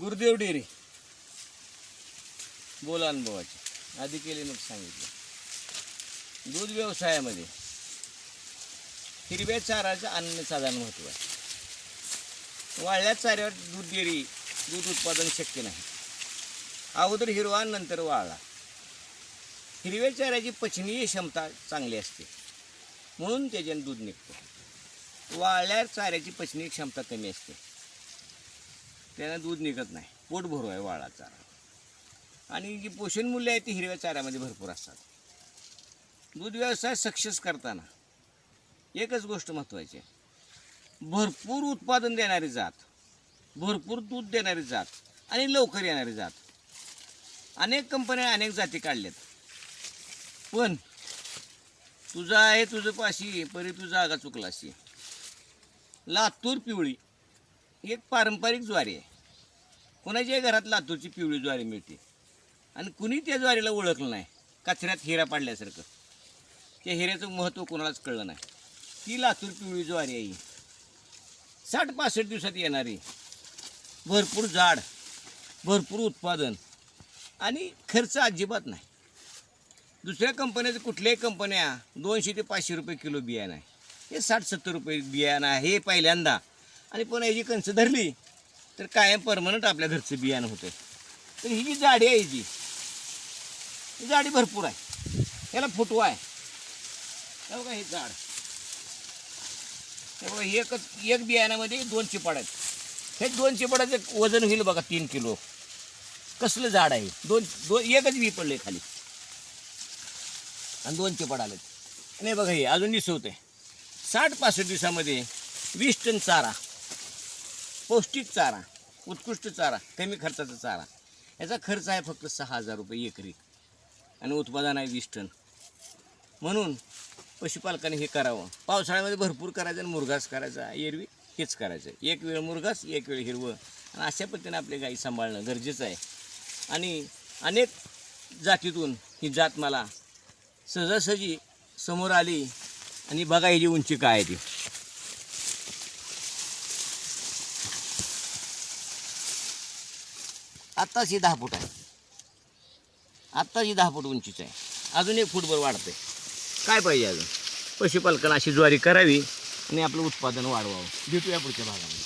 गुरुदेव डेरे. बोला अनुभवाचे. आधी केले मग सांगितलं. दूध व्यवसायामध्ये हिरव्या चाराचं अन्नसाधारण महत्त्व आहे. वाळल्या चाऱ्यावर दूध डेअरी दूध उत्पादन शक्य नाही. अगोदर हिरवा नंतर वाळला. हिरव्या चाऱ्याची पचनीय क्षमता चांगली असते. म्हणून त्याच्यानं दूध निघतं. वाळल्या चाऱ्याची पचनीय क्षमता कमी असते. त्यानं दूध निघत नाही. पोट भरू आहे वाळा चारा आणि जी पोषण मूल्य आहे ती हिरव्या चाऱ्यामध्ये भरपूर असतात. दूध व्यवसाय सक्सेस करताना एकच गोष्ट महत्त्वाची आहे. भरपूर उत्पादन देणारी जात भरपूर दूध देणारी जात आणि लवकर येणारी जात. अनेक कंपन्या अनेक जाती काढल्यात. पण तुझं आहे तुझं पाशी परी तू जागा चुकलाशी लातूर पिवळी. एक पारंपरिक ज्वारी आहे. कोणाच्याही घरात लातूरची पिवळी ज्वारी मिळते. आणि कुणी त्या ज्वारीला ओळखलं नाही कचऱ्यात हिरा पाडल्यासारखं. त्या हिऱ्याचं महत्त्व कोणालाच कळलं नाही. ती लातूर पिवळी ज्वारी आहे साठ पासष्ट दिवसात येणारी. भरपूर जाड भरपूर उत्पादन आणि खर्च अजिबात नाही. दुसऱ्या कंपन्याचं कुठल्याही कंपन्या दोनशे ते पाचशे रुपये किलो बियाणं आहे. हे साठ सत्तर रुपये बियाणं आहे हे पहिल्यांदा. आणि पण याची कंच धरली तर कायम परमनंट आपल्या घरचं बियाणं होतं तर ही जी जाडी आहे जी ही जाडी भरपूर आहे. ह्याला फुटवा आहे. हे बघा हे झाड. हे बघा एकच एक बियाण्यामध्ये दोन चिपाड आहेत. हे दोन चिपाडाचं वजन होईल बघा तीन किलो. कसलं झाड आहे? दोन दोन एकच बी पडले खाली. आणि दोन चिपाड आलेत. नाही बघा हे अजून निसवत आहे साठ पासष्ट दिवसामध्ये वीस टन चारा. पौष्टिक चारा उत्कृष्ट चारा कमी खर्चाचा चारा. याचा खर्च आहे फक्त सहा हजार रुपये एकरी. आणि उत्पादन आहे वीस टन. म्हणून पशुपालकाने हे करावं. पावसाळ्यामध्ये भरपूर करायचं आणि मुरघास करायचा. एरवी हेच करायचं. एक वेळ मुरघास एक वेळ हिरवं. आणि अशा पद्धतीने आपली गाई सांभाळणं गरजेचं आहे. आणि अनेक जातीतून ही जात मला सहजासहजी समोर आली आणि बघा ही जी उंची काय आहे ती. आत्ताच ही दहा फूट आहे. आत्ताच ही दहा फूट उंचीच आहे. अजून एक फूटभर वाढते काय पाहिजे अजून? पशुपालकांना अशी ज्वारी करावी आणि आपलं उत्पादन वाढवावं. भेटूया पुढच्या भागामध्ये.